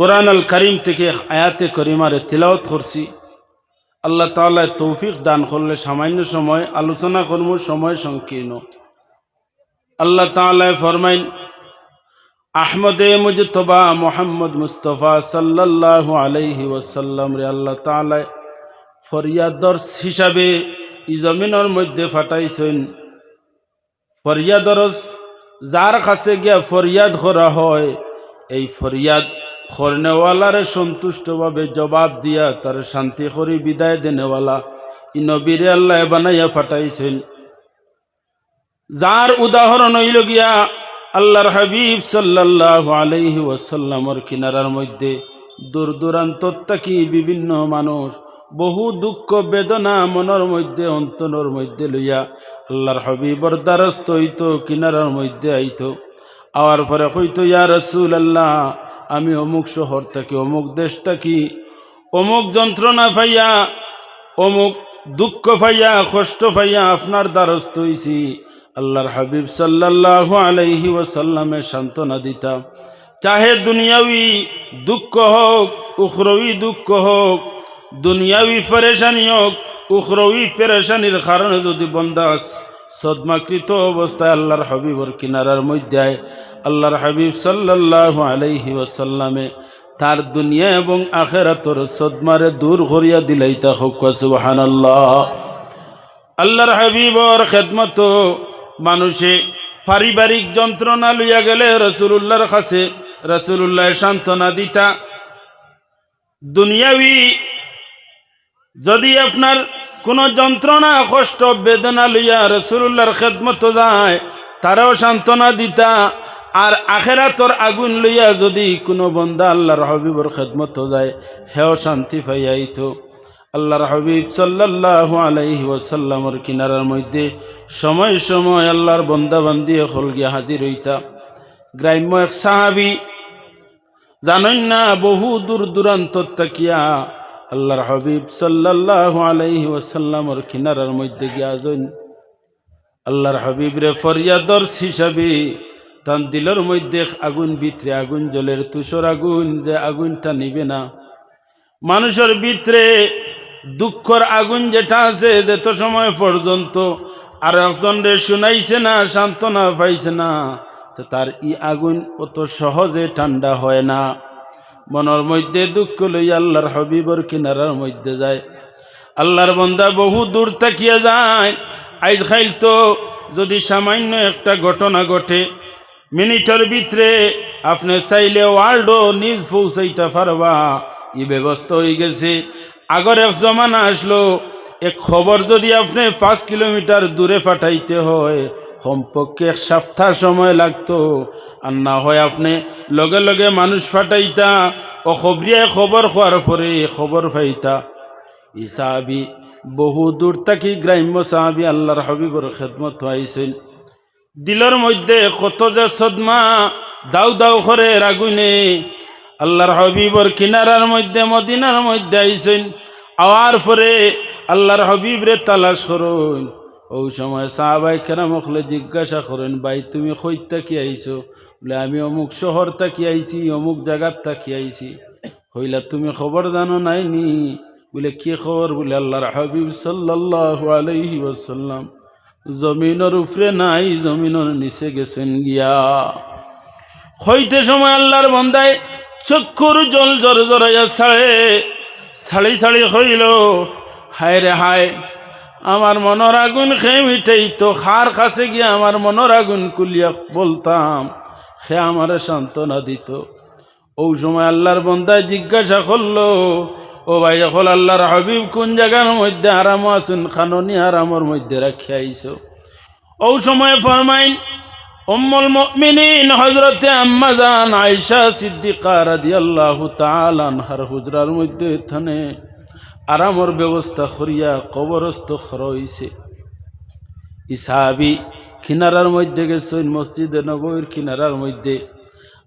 কোরআন আল করিম থেকে আয়াতে করিমারে তিলাওত করছি। আল্লাহ তাআলা তৌফিক দান করলে সামান্য সময়, আলোচনা করব, সময় সংকীর্ণ। আল্লাহ তাআলা ফরমাইন, আহমদে মুজতবা মোহাম্মদ মুস্তফা সাল্লাল্লাহু আলাইহি ওয়াসাল্লাম রে আল্লাহ তাআলা ফরিয়াদর হিসাবে ই জমিনের মধ্যে ফাটাইছেন। ফরিয়াদরস যার কাছে গিয়া ফরিয়াদ করা হয়, এই ফরিয়াদ খরনেওয়ালারে সন্তুষ্টভাবে জবাব দিয়া তার শান্তি করি বিদায় দেনেওয়ালা। ই নবীরে আল্লাহ বানাইয়া ফাটাইছেন। যার উদাহরণ হইল গিয়া আল্লাহর হাবিব সাল্লাল্লাহু আলাইহি ওয়াসাল্লামর কিনারার মধ্যে দূর দূরান্ত থাকি বিভিন্ন মানুষ বহু দুঃখ, বেদনা মনের মধ্যে, অন্তরের মধ্যে লইয়া আল্লাহর হাবিবর দ্বারস্থ হইতো, কিনারার মধ্যে আইতো। আওয়ার পরে হইতো ইয়া রসুল আল্লাহ আমি অমুক শহর থাকি অমুক দেশ থাকি অমুক যন্ত্রণা পাইয়া, অমুক দুঃখ পাইয়া, কষ্ট পাইয়া আপনার দ্বারস্থ হইছি। আল্লাহর হাবিব সাল্লাল্লাহু আলাইহি ওয়াসাল্লামে সান্ত্বনা দিতাম। চাহে দুনিয়াবি দুঃখ হোক উখরবি দুঃখ হোক দুনিয়াবি পেরেশানি হোক উখরবি পেরেশানির কারণে যদি বন্দাস সদমাকৃত অবস্থায় আল্লাহর হাবিবর কিনারার মধ্যে আল্লাহর হাবিব সাল্লাল্লাহু আলাইহি ওয়াসাল্লামে তার দুনিয়া এবং আখেরাতর সদমারে দূর করিয়া দিলাইতা হোক, সুবহানাল্লাহ। আল্লাহর হাবিবর খেদমত, মানুষে পারিবারিক যন্ত্রণা লইয়া গেলে রসুল্লাহর কাছে রসুল্লাহ সান্ত্বনা দিতা। দুনিয়াবি যদি আপনার কোনো যন্ত্রণা, কষ্ট, বেদনা লইয়া রসুল্লাহর খেদমত যায়, তারাও সান্ত্বনা দিতা। আর আখেরাতর আগুন লইয়া যদি কোনো বন্দা আল্লাহর হবিবর খেদমত যায়, হেও শান্তি পাইয়াইতো। আল্লাহর হাবিব সাল্লাল্লাহু আলাইহি ওয়াসাল্লামর কিনারার মধ্যে সময় সময় আল্লাহর বন্দাবান্দি হল গিয়া হাজির হইতা। গ্রাম্য এক সাহাবি জানেন না, বহু দূর দূরান্ত তাকিয়া আল্লাহর হাবিব সাল্লাল্লাহু আলাইহি ওয়াসাল্লামর কিনারার মধ্যে গিয়া জৈন আল্লাহর হাবিব রে ফরিয়াদর হিসাবে তান দিলের মধ্যে আগুন ভিতরে আগুন জলের তুষর আগুন যে আগুনটা নিবে না। মানুষের ভিতরে দুঃখর আগুন যেটা আছে যেত সময় পর্যন্ত আর একজন রে শুনাইছে না, সান্ত্বনা পাইছে না, তো তার ই আগুন অত সহজে ঠান্ডা হয় না। মনের মধ্যে দুঃখ লই আল্লাহর হবিবর কিনারার মধ্যে যায়। আল্লাহর বন্দা বহু দূর তাকিয়ে যায়। আইজ খাইল তো যদি সামান্য একটা ঘটনা ঘটে, মিনিটের ভিতরে আপনি চাইলে ওয়ার্ল্ডও নিজ পৌঁছাইতে পারবা। ই ব্যবস্থা হয়ে গেছে। আগর এক জমানা আসলো, এক খবর যদি আপনি পাঁচ কিলোমিটার দূরে পাঠাইতে হয় কমপক্ষে এক সপ্তাহ সময় লাগতো। আর না হয় আপনি লগে লগে মানুষ ফাটাইতা ও খবরিয়ায় খবর খোয়ার পরে খবর পাইতা। ই সাহাবি, বহু দূর থাকি গ্রাম্য সাহাবি আল্লাহর হবিবর খেদমত আইসেন দিলের মধ্যে কত যে সদমা দাউ দাউ করে রাগুনে আল্লাহর হবিবর কিনারার মধ্যে মদিনার মধ্যে আইসেন আওয়ার পরে আল্লাহর হবিবরে তালাশ করুন ওই সময় সাহাবাই কেরাম হলে জিজ্ঞাসা করেন, ভাই, তুমি কইতা কি আইছো? বলে, আমি অমুক শহর তাকি আইছি, অমুক জায়গার তাকি আইছি? হইলা তুমি খবর জানো নাই নি বলে, কি খবর? বলে, আল্লাহর হাবিব সাল্লাল্লাহু আলাইহি ওয়াসাল্লাম জমিনের উপরে নাই, জমিনের নিচে গেছেন গিয়া। হইতে সময় আল্লাহর বন্দায় চক্ষুর জল জর জরাইয়া ছাড়ে, ছাড়ি ছাড়ি হইল হায় রে হায় আমার মনের আগুন খেয়ে তো খার কাছে গিয়ে আমার মনের আগুন কুলিয়া বলতাম। সে আমার সান্ত্বনা দিত। ও সময় আল্লাহর বন্দায় জিজ্ঞাসা করল, ও ভাই, এখন আল্লাহর হাবিব কোন জায়গার মধ্যে আরাম আসুন খাননি আরামর মধ্যে রাখিয়া আইসো ও সময় ফরমাইন উম্মুল মুমিনিন হযরতে আম্মা জান আয়েশা সিদ্দিকা রাদিয়াল্লাহু তাআলা আনহার হুজরার মধ্যে থানে আরামর ব্যবস্থা করিয়া কবরস্থ খরইছে ইসাহাবি কিনারার মধ্যে গেছেন, মসজিদে নবীর কিনারার মধ্যে।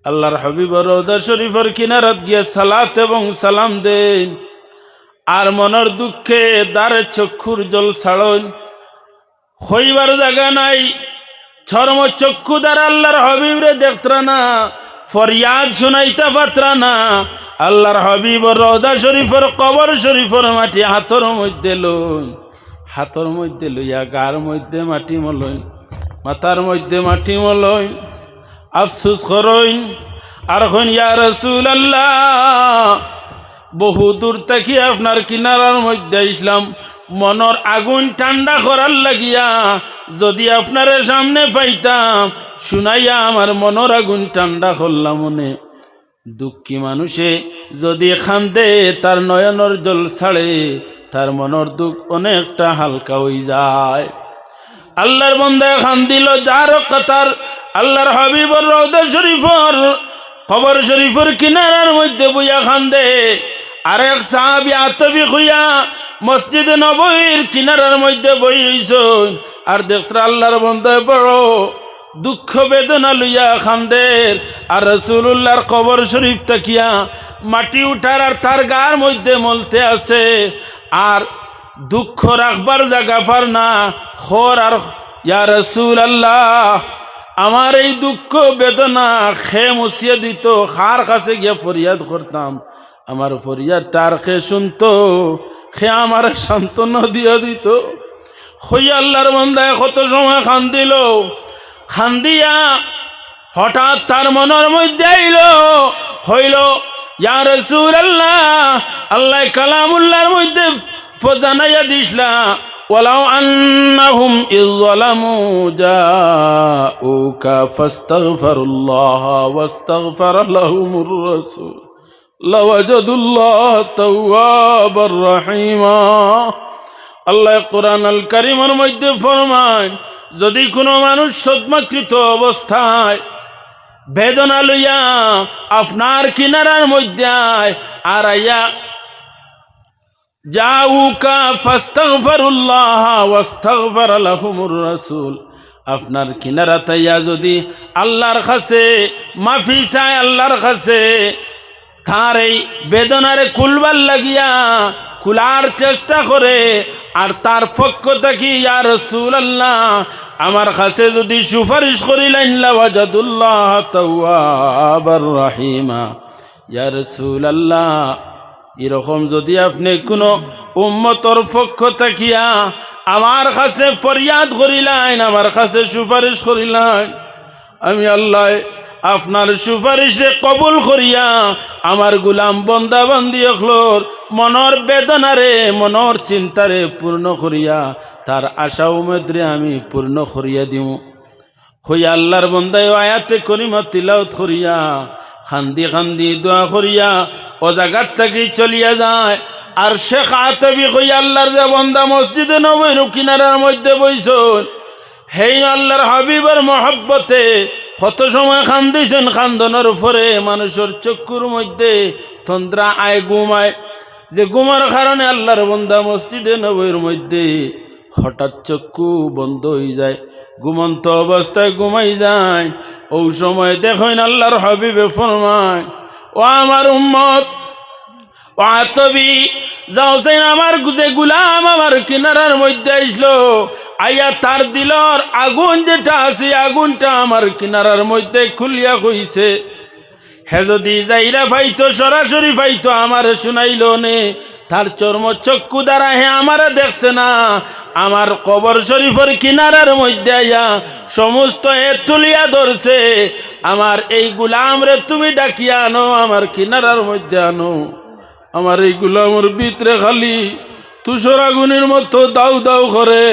আল্লাহর হাবিবর রওজা শরীফের কিনারাত গিয়া সালাত এবং সালাম দেন। আর মনের দুঃখে দ্বারে চক্ষুর জল ছাড়ন। হইবার জায়গা নাই চর্ম চক্ষু দ্বারা আল্লাহর হবিবরে দেখতরা না। ফরিয়াদ শুনাইতে পাত্রা না। আল্লাহর হাবিব রওদা শরীফের, কবর শরীফের মাটি হাতর মধ্যে লই হাতর মধ্যে লইয়া গার মধ্যে মাটি মলইন। মাথার মধ্যে মাটি মলইন। আফসুস করইন, আর হইন ইয়া রসুল আল্লাহ বহু দূর থেকে আপনার কিনারার মধ্যে ইসলাম মনর আগুন ঠান্ডা করার লাগিয়া, যদি আপনারে সামনে পাইতাম, শুনাইয়া আমার মনর আগুন ঠান্ডা করলাম মনে। দুঃখী মানুষে যদি খান্দে তার নয়নর জল ছাড়ে তার মনর দুঃখ অনেকটা হালকা হয়ে যায়। আল্লাহর বন্দায় খান দিল যার কথার আল্লাহর হাবিবর রৌদা শরীফর কবর শরীফর কিনারার মধ্যে বইয়া খান্দে। আরেক সাহাবি আতবি খুইয়া মসজিদ নবীর কিনারার মধ্যে বই আর দেখতে আল্লাহর বন্দায় বড় দুঃখ বেদনা লইয়া খান্দের। আর রসুল্লাহর কবর শরীফ তাকিয়া মাটি উঠার আর তার গার মধ্যে মলতে আছে। আর দুঃখ রাখবার জায়গা পার না, খর আর ইয়া রসুল আল্লাহ আমার এই দুঃখ বেদনা খে মুছিয়ে দিত, খার কাছে গিয়ে ফরিয়াদ করতাম। আমার ফরিয়াদ তার খে শুনতো খে আমার সান্ত্বনা দিয়ে দিত হই আল্লাহর বন্দায় কত সময় খান দিল খান দিয়া হঠাৎ তার মনের মধ্যে আইল হইল ইয়া রসুল আল্লাহ আল্লাহ কালামুল্লাহর মধ্যে জানাইয়া দিসলা ولو أنهم إذ ظلموا جاءوك فاستغفروا الله واستغفر لهم الرسول যদি কোনো মানুষ সদমাকৃত অবস্থায় বেদনা লইয়া আপনার কিনারার মধ্যে আর আইয়া জাউকা ফাস্তাগফিরুল্লাহ ওয়াস্তাগফার আপনার যদি আল্লাহর কাছে, মাফি চায় আল্লাহর কাছে তার এই বেদনারে কুলবার লাগিয়া কুলার চেষ্টা করে, আর তার পক্ষ থেকে, ইয়া রসুল আল্লাহ আমার কাছে যদি সুপারিশ করিলেন লাওয়াজাদুল্লাহ রাহিমা। ইয়া রসুল আল্লাহ এরকম যদি আপনি কোনো উম্মতর পক্ষ থাকিয়া আমার কাছে ফরিয়াদ করিলেন, আমার কাছে সুপারিশ করিলেন, আমি আল্লাহ আপনার সুপারিশে কবুল করিয়া আমার গুলাম বন্দা বন্দি অখলোর মনর বেদনারে, মনর চিন্তারে পূর্ণ করিয়া, তার আশা উমেদরে আমি পূর্ণ করিয়া দিও হইয়া আল্লাহর বন্দায় আয়াতে করিমা তিলাওত করিয়া, খান্দি খান্দি দোয়া করিয়া, ও জায়গার থেকে চলিয়া যায়। আর শেখ আতবি হইয়া আল্লাহর যে বন্দা মসজিদে নবীর কিনারার মধ্যে বইছন হেই আল্লাহর হাবিবের মহব্বতে কত সময় খান্দিছেন খান্দনের উপরে মানুষের চক্ষুর মধ্যে তন্দ্রা আয় ঘুমায়। যে ঘুমার কারণে আল্লাহর বন্ধা মসজিদে নবীর মধ্যে হঠাৎ চক্ষু বন্ধ হয়ে যায়, ঘুমন্ত অবস্থায় ঘুমাই যায়। ও সময় দেখেন আল্লাহর হাবিবে ফরমায়, ও আমার উম্মত ও আতবি যাও সেন আমার যে গুলাম আমার কিনারার মধ্যে আসলো। আইয়া তার দিলর আগুন যেটা আছে, আগুনটা আমার কিনারার মধ্যে খুলিয়া কইছে। হে যদি যাইরা পাইতো, সরাসরি পাইতো, আমার শুনাইল নে। তার চর্ম চক্ষু দ্বারা হে আমারে দেখছে না। আমার কবর শরীফের কিনারার মধ্যে আইয়া সমস্ত এ তুলিয়া ধরছে। আমার এই গুলাম রে তুমি ডাকিয়া আনো, আমার কিনারার মধ্যে আনো। আমার এই গুলামর ভিতরে খালি তুষর আগুনের মতো দাউ দাউ করে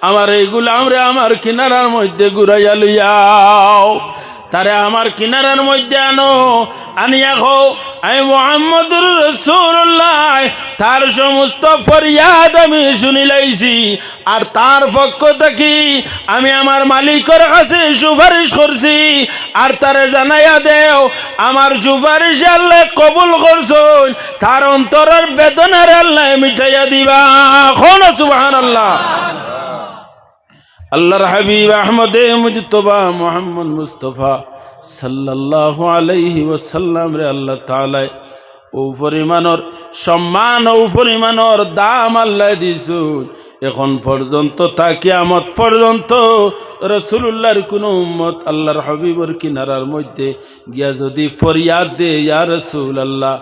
আমার এই গুলাম রে আমার কিনারার মধ্যে ঘুরাইয়া লইয়াও। তারে আমার কিনারার মধ্যে আনো আনিয়া আমি মোহাম্মদুর রসুল্লাহ তার সমস্ত ফরিয়াদ আমি শুনি লাইছি। আর তার পক্ষ থেকে আমি আমার মালিকের কাছে সুপারিশ করছি। আর তারে জানাইয়া দেও, আমার সুপারিশ আল্লাহ কবুল করছুন। তার অন্তরের বেদনার আল্লাহ মিঠাইয়া দিবা। খন সুবাহান আল্লাহ আল্লাহর হাবিব আহমদে মুজতবা মোহাম্মদ মুস্তফা সাল্লাল্লাহু আলাইহি ওয়াসাল্লাম রে আল্লাহ তাআলায় ও পরিমাণর সম্মান, ও পরিমাণর দাম আল্লাহ দিছুন এখন পর্যন্ত তা কিয়ামত পর্যন্ত রসুল্লাহর কোনো উম্মত আল্লাহর হবিবর কিনারার মধ্যে গিয়া যদি ফরিয়াদ দে ইয়া রসুল আল্লাহ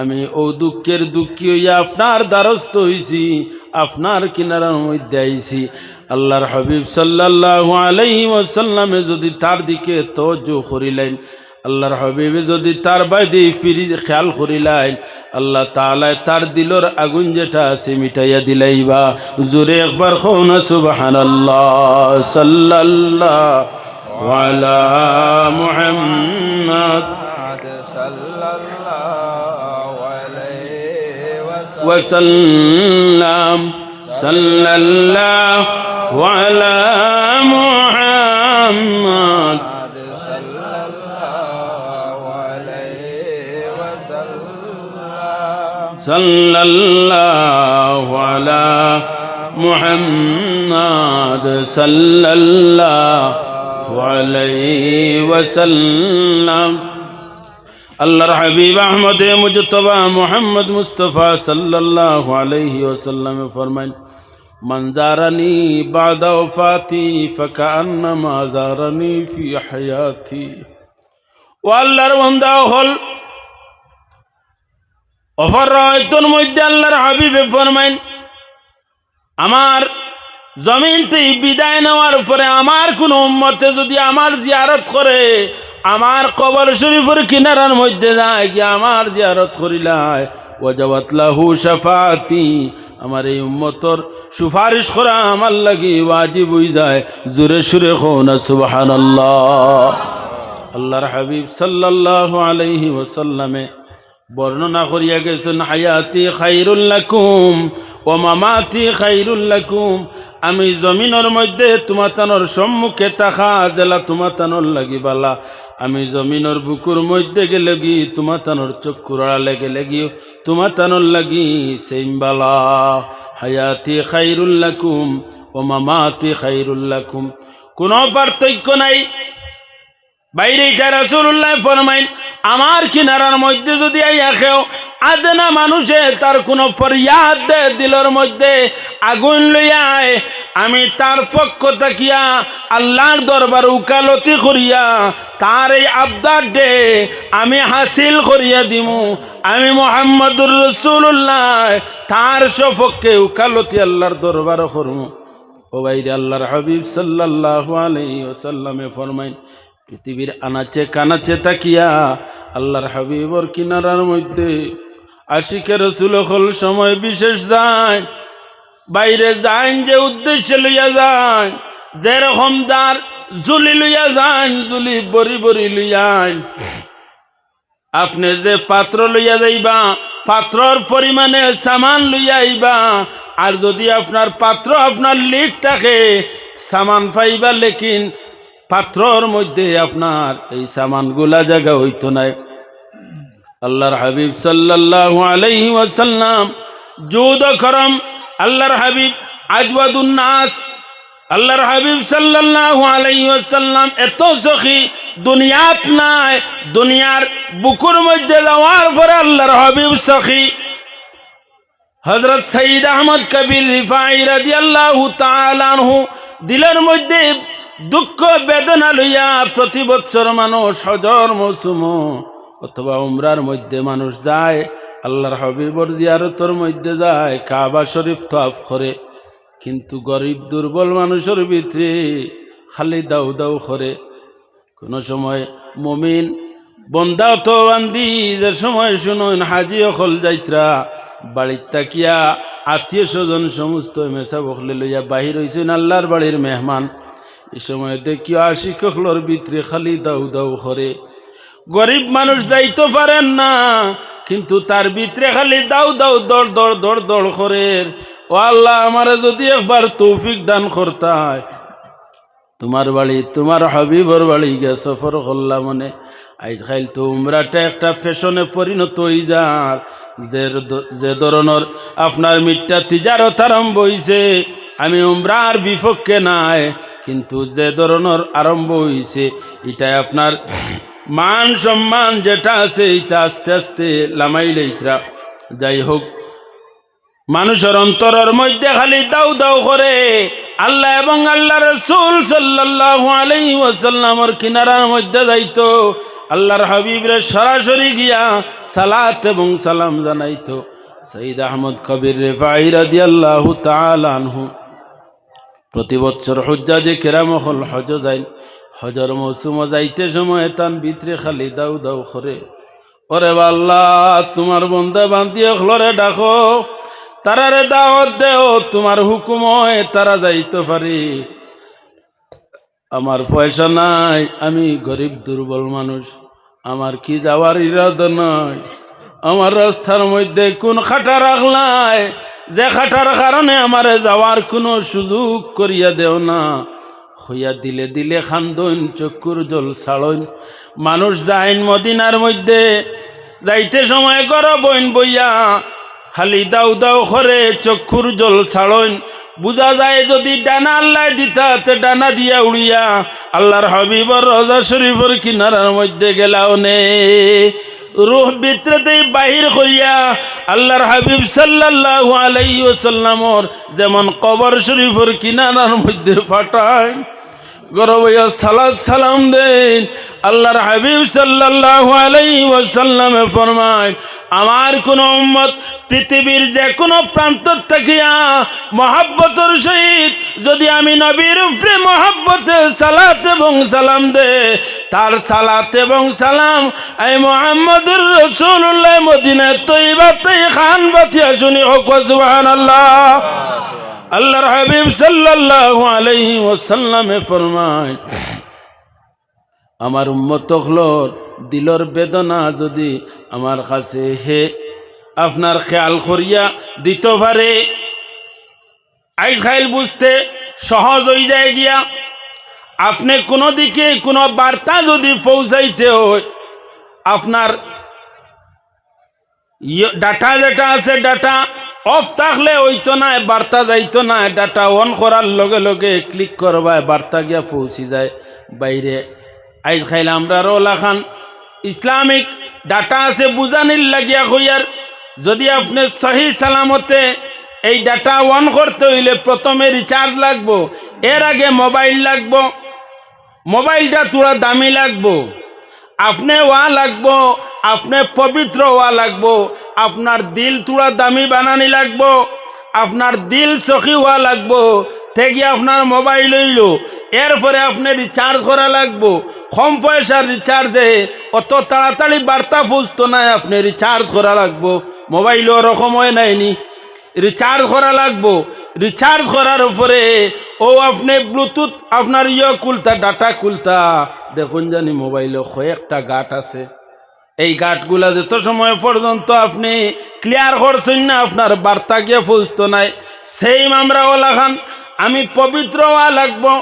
আমি ও দুঃখের দুঃখী হইয়া আপনার দ্বারস্থ হইছি, আপনার কিনারার মধ্যে আইছি। আল্লাহর হাবিব সাল্লাহ আলহি ওসাল্লামে যদি তার দিকে তজু করিলেন, আল্লাহর হাবিবে যদি তার বাইদি ফিরি খেয়াল করিলাইন আল্লাহ তালায় তার দিলর আগুন যেটা আছে মিটাইয়া দিলাই বা জোরে একবার খৌনা সুবাহান আল্লাহ সাল্লাহ মোহাম্মদ। সাল্লাল্লাহ عليه وسلم وسلم صلى الله على محمد صلى الله عليه وسلم صلى الله على محمد صلى الله عليه وسلم আল্লাহর হাবিব আহমদে মুজতবা মোহাম্মদ মুস্তফা সাল্লাল্লাহু আলাইহি ওয়াসাল্লাম ফরমান মান জারানি বাদা ওফাতি ফাকান্নামা জারানি ফি হায়াতি ও আল্লাহর বান্দা হল অফর রয়তন মধ্যে আল্লাহর হাবিবে ফরমাইন, আমার জমিন থেকে বিদায় নেওয়ার পরে আমার কোন উম্মতে যদি আমার জিয়ারত করে, আমার কবর শরীফের কিনারার মধ্যে যায় কি আমার জিয়ারত করিলায়? ওয়াজাবাত লাহু শাফাতি আমার এই উম্মতর সুপারিশ করা আমার লাগি ওয়াজিব হই যায়, জোরে সুরে খোনা সুবহানাল্লাহ। আল্লাহর হাবিব সাল্লাল্লাহু আলাইহি ওয়াসাল্লামে বর্ণনা করিয়া গেছেন, হায়াতি খাইরুল্লাকুম ও মামাতি খাইরুল্লাকুম আমি জমিনের মধ্যে তোমাতানোর সম্মুখে তাহা জেলা তোমাতানোর লাগিবালা আমি জমিনের বুকুর মধ্যে গেলে গি তোমাতানোর চক্ষুরা লেগে লেগিও তোমাতানোর লাগি সেইমবালা হায়াতি খাইরুল্লাকুম ও মামাতি খাইরুল্লাকুম কোনো পার্থক্য নাই। বাইরে এটা রাসুল্লাহ ফরমাইন আমার কিনারার মধ্যে যদি আইয়া খেও, আদনা মানুষে তার কোনো ফরিয়াদ দে দিলর মধ্যে আগুন লইয়ায় আমি তার পক্ষ তাকিয়া আল্লাহর দরবার উকালতি করিয়া তার এই আবদার ডে আমি হাসিল করিয়া দিমু। আমি মোহাম্মদুর রসুল্লাহ তার সপক্ষে উকালতি আল্লাহর দরবার করমু। ও বাইরে আল্লাহর হাবিব সাল্লাহ আলাই ওসাল্লামে ফরমাইন পৃথিবীর আনাচে কানাচে তাকিয়া আল্লাহর হাবিবর কিনারার মধ্যে আশিকে রসুল হল সময় বিশেষ যায়, বাইরে যান যে উদ্দেশ্যে লইয়া যান যেরকম যার জুলি লইয়া যান জুলি বরি বরি লইয়ান আপনি যে পাত্র লইয়া যাইবা, পাত্রর পরিমাণে সামান লইয়া আইবা, আর যদি আপনার পাত্র আপনার লিক থাকে, সামান পাইবা, লেকিন পাত্রর মধ্যে আপনার এই সামানগুলা জায়গা হইতো নাই। আল্লাহর হাবিব সাল্লাল্লাহু আলাইহি ওয়াসাল্লাম জুদ করম, আল্লাহর হাবিব আজওয়াদুন নাস, আল্লাহর হাবিব সাল্লাল্লাহু আলাইহি ওয়াসাল্লাম এত সখী, দুনিয়াত নাই, দুনিয়ার বুকুর মধ্যে যাওয়ার পরে আল্লাহর হাবিব সখী। হজরত সঈদ আহমদ কবির রিফাই রাদিয়াল্লাহু তাআলা আনহু দিলের মধ্যে দুঃখ বেদনা লইয়া প্রতি বছর মানুষ হজর মৌসুম, অথবা উমরার মধ্যে মানুষ যায়, আল্লাহর হবিবর জিয়ারতর মধ্যে যায়, কাবা শরীফ তফ করে। কিন্তু গরিব দুর্বল মানুষের ভিতরে খালি দাউ দাউ করে। কোনো সময় মমিন বন্দাও তো বান্দি, যে সময় শুনুন হাজি অকল যাইত্রা বাড়ির তাকিয়া আত্মীয় স্বজন সমস্ত মেসা বকলে লইয়া বাহির হয়েছেন আল্লাহর বাড়ির মেহমান। এই সময় দেখিও আশিক অকলর ভিতরে খালি দাউ দাউ করে। গরিব মানুষ যাইতে পারেন না, কিন্তু তার ভিতরে খালি দাউ দাউ দৌড় দৌড় দৌড় দৌড় করে। ও আল্লাহ, আমারে যদি একবার তৌফিক দান করতায়। তোমার বাড়ি, তোমার হাবিবর বাড়ি গিয়ে সফর করলাম মানে। আজ খাইল তো উমরাটা একটা ফ্যাশনে পরিণত হয়ে যার। যে যে ধরনের আপনার মিটটা তিজারত আরম্ভ হয়েছে আমি উমরার বিপক্ষে নাই কিন্তু যে ধরনের আরম্ভ হয়েছে এটাই আপনার মান সম্মান যেটা আছে, এটা আস্তে আস্তে লামাইলে ইতরা যাই হোক, মানুষের অন্তরের মধ্যে খালি দাউ দাউ করে আল্লাহ এবং আল্লাহ রসুল সাল্লাল্লাহু আলাইহি ওয়াসাল্লামর কিনারার মধ্যে যাইতো, আল্লাহর হাবিবরে সরাসরি গিয়া সালাত এবং সালাম জানাইতো। সঈদ আহমদ কবির রেফাই রাদিয়াল্লাহু তাআলা আনহু। প্রতি বছর হজ্জাজে কেরামহল হজ যাইন। হজর মৌসুম যাইতে সময় তান ভিতরে খালি দাউ দাউ করে। ওরে আল্লাহ তোমার বন্ধা বান্ধিয়ে খলরে ডাকো। তারারে দাওয়াত দেও, তোমার হুকুম হয় তারা যাইতে পারি। আমার পয়সা নাই, আমি গরিব দুর্বল মানুষ। আমার কি যাওয়ার ইরাদা নাই? আমার রাস্তার মধ্যে কোন খাটা রাখলাই যে খাটার কারণে আমার যাওয়ার কোনো সুযোগ করিয়া দেও না। হইয়া দিলে দিলে খান্দন, চক্ষুর জল ছাড়ন। মানুষ যাইন মদিনার মধ্যে, যাইতে সময় কর বইন বইয়া। খালি দাউ দাউ করে চক্ষুর জল ছাড়ন। বুঝা যায় যদি ডানা আল্লাহ দিতা, তে ডানা দিয়া উড়িয়া। আল্লাহর হাবিবর রজা শরীফর কিনারার মধ্যে গেলাও নে। রুহ ভিতরেতেই বাহির হইয়া আল্লাহর হাবিব সাল্লাল্লাহু আলাইহি ওয়াসাল্লামর যেমন কবর শরীফর কিনারার মধ্যে ফাটায় হাবিব আমার কোন পৃথিবীর যে কোনো প্রান্ত থাকিয়া মহাব্বতর সহিত যদি আমি নবীর উপরে মহাব্বতে সালাত এবং সালাম দে, তার সালাত এবং সালাম এই মোহাম্মদুর রসুল্লাহ মদিনায় তৈবাতে খান বাতিয়া শুনি হোক, সুবহানাল্লাহ। আল্লাহর হাবিব সাল্লাল্লাহু আলাইহি ওয়াসাল্লামে ফরমায়, আমার উম্মত হলর দিলর বেদনা যদি আমার কাছে হে, আপনার খেয়াল করিয়া দিতে পারে। আইজ খাইল বুঝতে সহজ হয়ে যায় গিয়া, আপনি কোনো দিকে কোনো বার্তা যদি পৌঁছাইতে হয়, আপনার ডাটা যেটা আছে ডাটা অফ থাকলে ওইতো না, বার্তা যাইতো না, ডাটা অন করার লগে লগে ক্লিক করবা, বার্তা গিয়া পৌঁছি যায়। বাইরে আইজ খাইলে আমরা রোলা খান। ইসলামিক ডাটা আছে বুঝানির লাগিয়া হইয়ার যদি আপনি সহি সালামতে এই ডাটা অন করতে হইলে প্রথমে রিচার্জ লাগবো, এর আগে মোবাইল লাগবো মোবাইলটা তোরা দামি লাগবো। আপনি ওয়া লাগবো, আপনি পবিত্র ওয়া লাগবো, আপনার দিল তোরা দামি বানানি লাগবো, আপনার দিল সখী হওয়া লাগবো, থেকে আপনার মোবাইল হইল, এরপরে আপনি রিচার্জ করা লাগবো, কম পয়সার রিচার্জে অত তাড়াতাড়ি বার্তা পুষতো নাই আপনি রিচার্জ করা লাগবো মোবাইল ওরকম হয় নাইনি। রিচার্জ করা লাগবো। রিচার্জ করার উপরে, ও আপনি ব্লুটুথ আপনার ইয়ে কুলতা ডাটা কুলতা দেখুন জানি মোবাইলে কয়েকটা গাট আছে। এই গাটগুলা যত সময় পর্যন্ত আপনি ক্লিয়ার করছেন না, আপনার বার্তা গিয়ে পৌঁছতো নাই। সেই আমরা ওলা খান, আমি পবিত্র হওয়া লাগবো,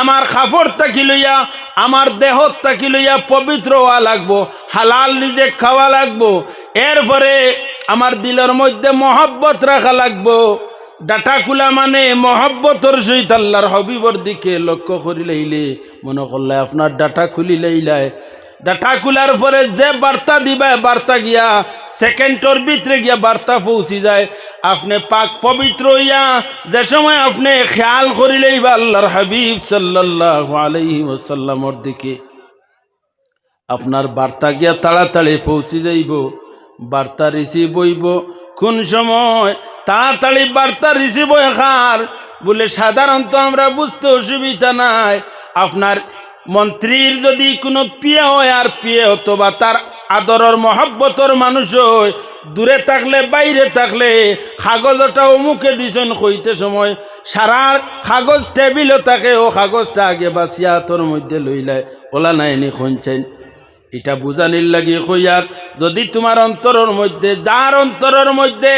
আমার কাপড় তাকি লইয়া, আমার দেহত তাকি লইয়া পবিত্র হওয়া লাগবো, হালাল নিজে খাওয়া লাগবো। এরপরে আমার দিলের মধ্যে মহব্বত রাখা লাগবো। ডাটা কুলা মানে মহব্বতর সহিত আল্লাহর হবিবর দিকে লক্ষ্য করি লইলে মনে করলে আপনার ডাটা খুলি লইলায় ডাটা খুলার পরে যে বার্তা দিবা বার্তা গিয়া সেকেন্ডর ভিতরে গিয়া বার্তা পৌঁছি যায়। আপনি পাক পবিত্র হইয়া যে সময় আপনি খেয়াল করিলেই বা আল্লাহর হাবিব সাল্লাহ আলাইহি ওসাল্লামর দিকে। আপনার বার্তা গিয়া তাড়াতাড়ি পৌঁছি যাইব। বার্তা রিসিভ হইব। কোন সময় তাড়াতাড়ি বার্তা রিসিভ হয় খার? বলে সাধারণত আমরা বুঝতে অসুবিধা নাই। আপনার মন্ত্রীর যদি কোনো পিয়ে হয় আর পিয়ে অথবা তার আদরের মহব্বতর মানুষ হয়, দূরে থাকলে, বাইরে থাকলে কাগজটা অমুকে দিছেন কইতে সময় সারা কাগজ টেবিলও থাকে, ও কাগজটা আগে বাসিয়া হাতর মধ্যে লইলায় ওলা নাইনি খুঁজছেন। এটা বুঝানির লাগি কইয়ার যদি তোমার অন্তরের মধ্যে, যার অন্তরের মধ্যে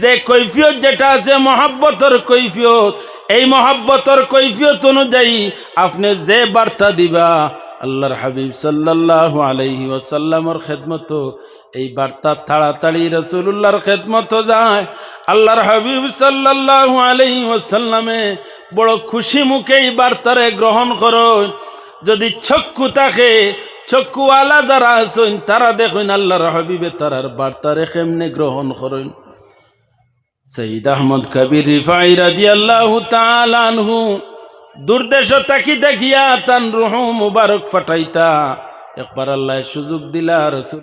যে কৈফিয়ত যেটা আছে, মহাব্বতর কৈফিয়ত, এই মহাব্বতর কৈফিয়ত অনুযায়ী আপনি যে বার্তা দিবা, আল্লাহর হাবিব সাল্লাল্লাহু আলাইহি ওয়াসাল্লামর খেদমত, এই বার্তা তাড়াতাড়ি রসুল্লাহর খেদমত যায়। আল্লাহর হাবিব সাল্লাল্লাহু আলাইহি ওয়াসাল্লামে বড় খুশি মুখে এই বার্তারে গ্রহণ করো। যদি চক্ষু থাকে চক্ষুওয়ালা যারা আছেন, তারা দেখুন আল্লাহর হাবিবে তারার বার্তারে কেমনে গ্রহণ করেন। সঈদ আহমদ কবির রিফাই রাজি আল্লাহ তালানহু দুর্দেশ তাকি দেখিয়া তান রুহ মুবারক ফাটাইতা। একবার আল্লাহ সুযোগ দিলা রসুল